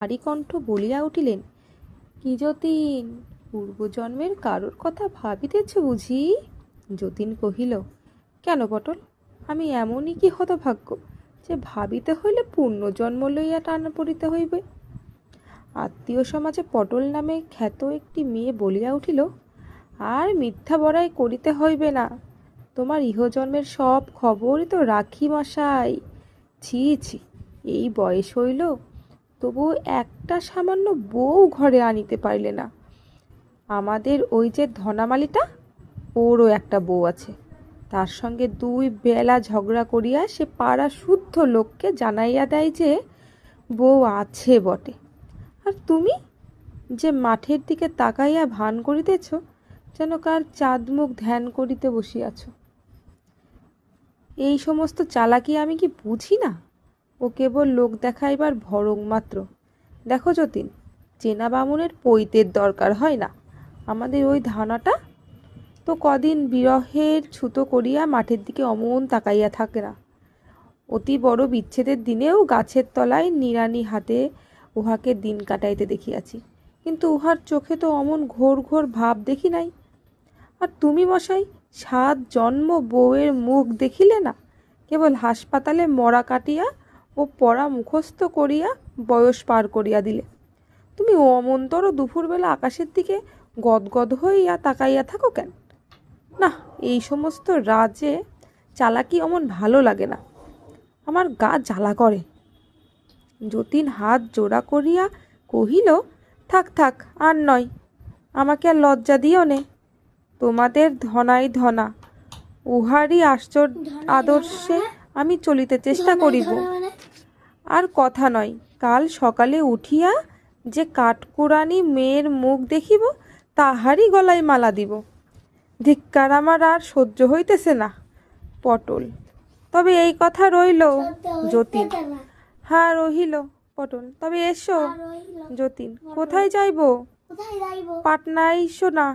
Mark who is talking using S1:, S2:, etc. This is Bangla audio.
S1: ভারী কণ্ঠ বলিয়া উঠিলেন, কি যতীন, পূর্বজন্মের কারোর কথা ভাবিতেছ বুঝি? যতীন কহিল, কেন পটল? আমি এমনই কি হতভাগ্য যে ভাবিতে হইলে পূর্ণজন্ম লইয়া টানা পড়িতে হইবে? আত্মীয় সমাজে পটল নামে খ্যাত একটি মেয়ে বলিয়া উঠিল, আর মিথ্যা বড়াই করিতে হইবে না। তোমার ইহজন্মের সব খবরই তো রাখি মশাই। ছি ছি, এই বয়স হইল তবু একটা সামান্য বউ ঘরে আনিতে পারলে না। আমাদের ওই যে ধনামালিটা, ওরও একটা বউ আছে। তার সঙ্গে দুই বেলা ঝগড়া করিয়া সে পাড়া শুদ্ধ লোককে জানাইয়া দেয় যে, বউ আছে বটে। আর তুমি যে মাঠের দিকে তাকাইয়া ভান করিতেছ, যেন কার চাঁদ মুখ ধ্যান করিতে বসিয়াছ। এই সমস্ত চালাকি আমি কি বুঝি না? ও কেবল লোক দেখাইবার ভরং মাত্র। দেখো যতীন, চেনা বামুনের পৈতের দরকার হয় না। আমাদের ওই ধানাটা তো কদিন বিরহের ছুতো করিয়া মাঠের দিকে অমন তাকাইয়া থাকে না। অতি বড় বিচ্ছেদের দিনেও গাছের তলায় নিরানি হাতে উহাকে দিন কাটাইতে দেখিয়াছি। কিন্তু উহার চোখে তো অমন ঘোর ঘোর ভাব দেখি নাই। আর তুমি মশাই, সাত জন্ম বউয়ের মুখ দেখিলে না? কেবল হাসপাতালে মরা কাটিয়া ও পড়া মুখস্থ করিয়া বয়স পার করিয়া দিলে। তুমি অমন্তর দুপুরবেলা আকাশের দিকে গদগদ হইয়া তাকাইয়া থাকো কেন? না এই সমস্ত রাজে চালাকি অমন ভালো লাগে না। আমার গা জ্বালা করে। যতীন হাত জোড়া করিয়া কহিল থাক থাক আর নয়। আমাকে আর লজ্জা দিও নে। তোমাদের ধনাই ধনা উহারই আশ্চর্য আদর্শে আমি চলিতে চেষ্টা করিব। আর কথা নয়। কাল সকালে উঠিয়া যে কাঠকুরানি মেয়ের মুখ দেখিব তাহারই গলায় মালা দিব। ধিক্কার আমার আর সহ্য হইতেছে না। পটল। তবে এই কথা রইল যতীন। হ্যাঁ রহিল পটল। তবে এসো যতীন। কোথায় যাইব? পাটনায় এসো না।